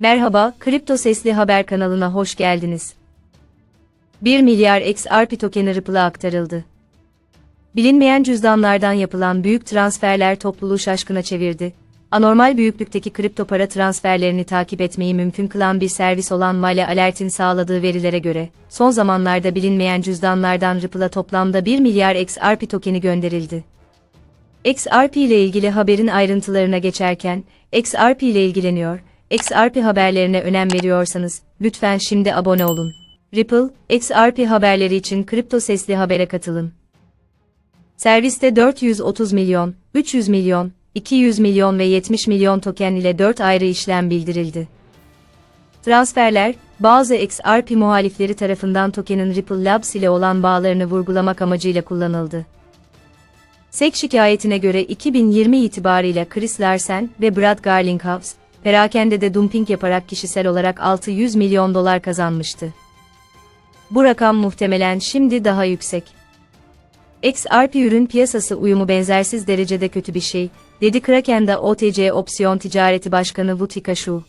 Merhaba, Kripto Sesli Haber kanalına hoş geldiniz. 1 milyar XRP tokeni Ripple'a aktarıldı. Bilinmeyen cüzdanlardan yapılan büyük transferler topluluğu şaşkına çevirdi. Anormal büyüklükteki kripto para transferlerini takip etmeyi mümkün kılan bir servis olan Male Alert'in sağladığı verilere göre, son zamanlarda bilinmeyen cüzdanlardan Ripple'a toplamda 1 milyar XRP tokeni gönderildi. XRP ile ilgili haberin ayrıntılarına geçerken, XRP ile ilgileniyor, XRP haberlerine önem veriyorsanız, lütfen şimdi abone olun. Ripple, XRP haberleri için kripto sesli habere katılın. Serviste 430 milyon, 300 milyon, 200 milyon ve 70 milyon token ile 4 ayrı işlem bildirildi. Transferler, bazı XRP muhalifleri tarafından tokenin Ripple Labs ile olan bağlarını vurgulamak amacıyla kullanıldı. SEC şikayetine göre 2020 itibarıyla Chris Larsen ve Brad Garlinghouse, perakendede dumping yaparak kişisel olarak 600 milyon dolar kazanmıştı. Bu rakam muhtemelen şimdi daha yüksek. XRP ürün piyasası uyumu benzersiz derecede kötü bir şey, dedi Kraken'da OTC Opsiyon Ticareti Başkanı Vutika Shu.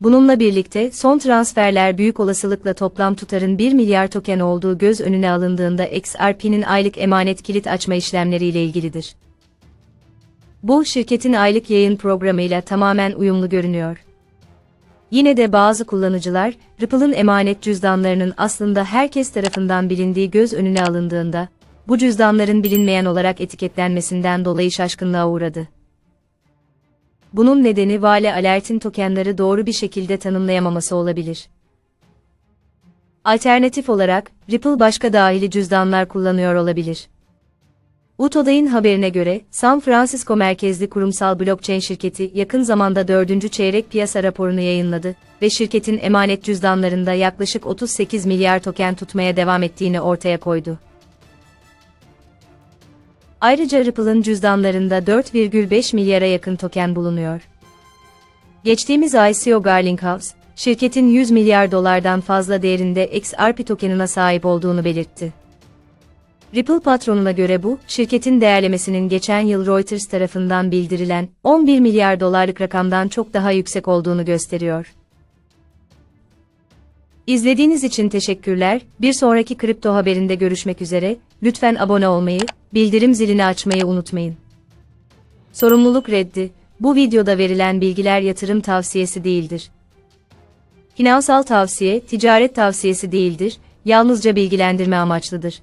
Bununla birlikte son transferler büyük olasılıkla toplam tutarın 1 milyar token olduğu göz önüne alındığında XRP'nin aylık emanet kilit açma işlemleriyle ilgilidir. Bu şirketin aylık yayın programıyla tamamen uyumlu görünüyor. Yine de bazı kullanıcılar, Ripple'ın emanet cüzdanlarının aslında herkes tarafından bilindiği göz önüne alındığında, bu cüzdanların bilinmeyen olarak etiketlenmesinden dolayı şaşkınlığa uğradı. Bunun nedeni Vale Alert'in tokenları doğru bir şekilde tanımlayamaması olabilir. Alternatif olarak, Ripple başka dahili cüzdanlar kullanıyor olabilir. Utoday'ın haberine göre, San Francisco merkezli kurumsal blockchain şirketi yakın zamanda dördüncü çeyrek piyasa raporunu yayınladı ve şirketin emanet cüzdanlarında yaklaşık 38 milyar token tutmaya devam ettiğini ortaya koydu. Ayrıca Ripple'ın cüzdanlarında 4,5 milyara yakın token bulunuyor. Geçtiğimiz ay CEO Garlinghouse, şirketin 100 milyar dolardan fazla değerinde XRP tokenına sahip olduğunu belirtti. Ripple patronuna göre bu, şirketin değerlemesinin geçen yıl Reuters tarafından bildirilen 11 milyar dolarlık rakamdan çok daha yüksek olduğunu gösteriyor. İzlediğiniz için teşekkürler. Bir sonraki kripto haberinde görüşmek üzere. Lütfen abone olmayı, bildirim zilini açmayı unutmayın. Sorumluluk reddi. Bu videoda verilen bilgiler yatırım tavsiyesi değildir. Finansal tavsiye, ticaret tavsiyesi değildir, yalnızca bilgilendirme amaçlıdır.